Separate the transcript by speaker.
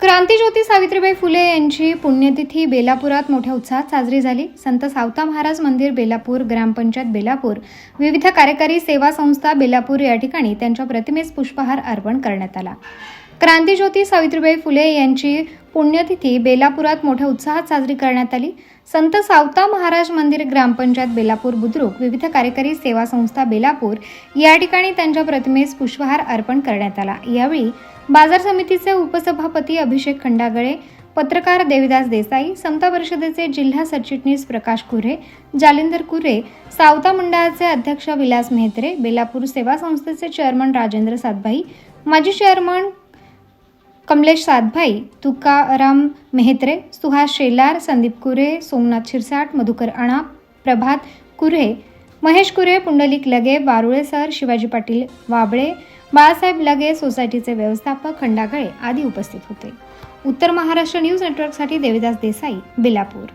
Speaker 1: क्रांतीज्योती सावित्रीबाई फुले यांची पुण्यतिथी बेलापुरात मोठ्या उत्साहात साजरी झाली. संत सावता महाराज मंदिर बेलापूर ग्रामपंचायत बेलापूर. विविध कार्यकारी सेवा संस्था बेलापूर या ठिकाणी त्यांच्या प्रतिमेस पुष्पहार अर्पण करण्यात आला. क्रांतीज्योती सावित्रीबाई फुले यांची पुण्यतिथी बेलापुरात मोठ्या उत्साहात साजरी करण्यात आली. संत सावता महाराज मंदिर ग्रामपंचायत बेलापूर बुद्रुक विविध कार्यकारी सेवा संस्था बेलापूर या ठिकाणी त्यांच्या प्रतिमेस पुष्पहार अर्पण करण्यात आला. यावेळी बाजार समितीचे उपसभापती अभिषेक खंडागळे पत्रकार देविदास देसाई समता परिषदेचे जिल्हा सरचिटणीस प्रकाश कुरे जालिंदर कुरे सावता मंडळाचे अध्यक्ष विलास मेहत्रे बेलापूर सेवा संस्थेचे चेअरमन राजेंद्र सातभाई माजी चेअरमन कमलेश सातभाई तुकाराम मेहत्रे सुहास शेलार संदीप कुरे सोमनाथ शिरसाट मधुकर अणा प्रभात कुरे महेश कुरे पुंडलिक लगे वारुळे सर शिवाजी पाटील वाबळे बाळासाहेब लगे सोसायटीचे व्यवस्थापक खंडागळे आदी उपस्थित होते. उत्तर महाराष्ट्र न्यूज नेटवर्कसाठी देविदास देसाई बेलापूर.